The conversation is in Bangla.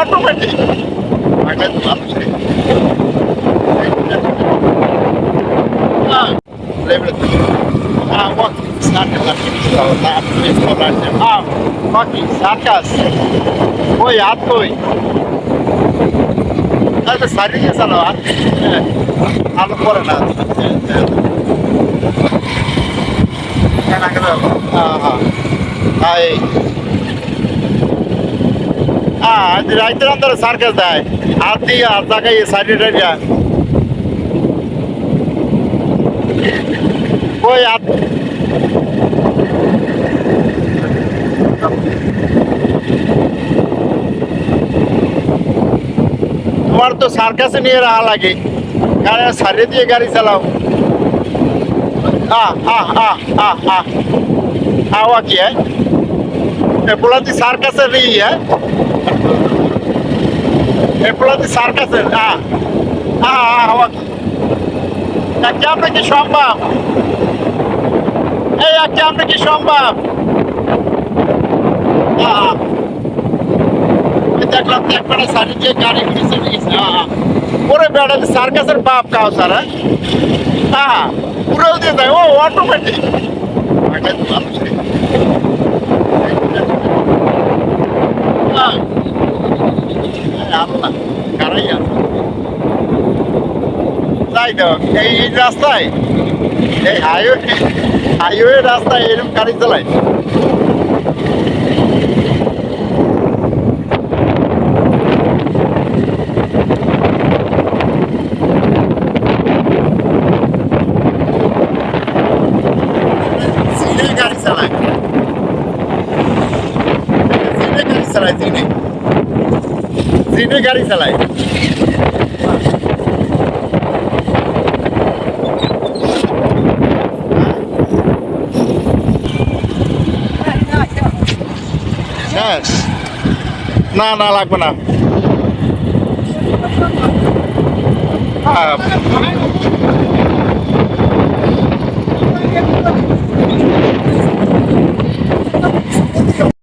অটোমেটিক তো মানুষের Ah, lembra-te. Ah, walking sarcas aqui no celular, no restaurante. Ah, walking sarcas. Oi, atoi. আরে সারি গেছে না আলো পরে না রাইতের অন্তরে সার্কাস দেয় হাত দিয়ে হাত লাগাই সাইডে টাইডা ওই হাত তোমার তো সার্কাসে নিয়ে রাহা লাগে গাড়ি সারিয়ে দিয়ে গাড়ি চালাও আহ আহ আহ আহ আহ আওয়া কি হ্যাঁ এগুলাতে সার্কাসে নেই হ্যাঁ? এগুলাতে সার্কাসে আহ আহ আহ আওয়া কি? একটা আমরা কি সম্ভব? এই একটা আমরা কি সম্ভব? ওই দেখলাম তো একবারে সারি দিয়ে গাড়ি ঘুরেছে নিয়েছে আহ ওরে বেড়া সার্কাসের বাপ কাও স্যার হ্যাঁ? পুরো Karajan. Zajdę, ej, idź rastaj. Ej, aju, aju rastaj, elim kari zalaj. Sinir kari. সিনে গাড়ি চালাই না না লাগবে না। হ্যাঁ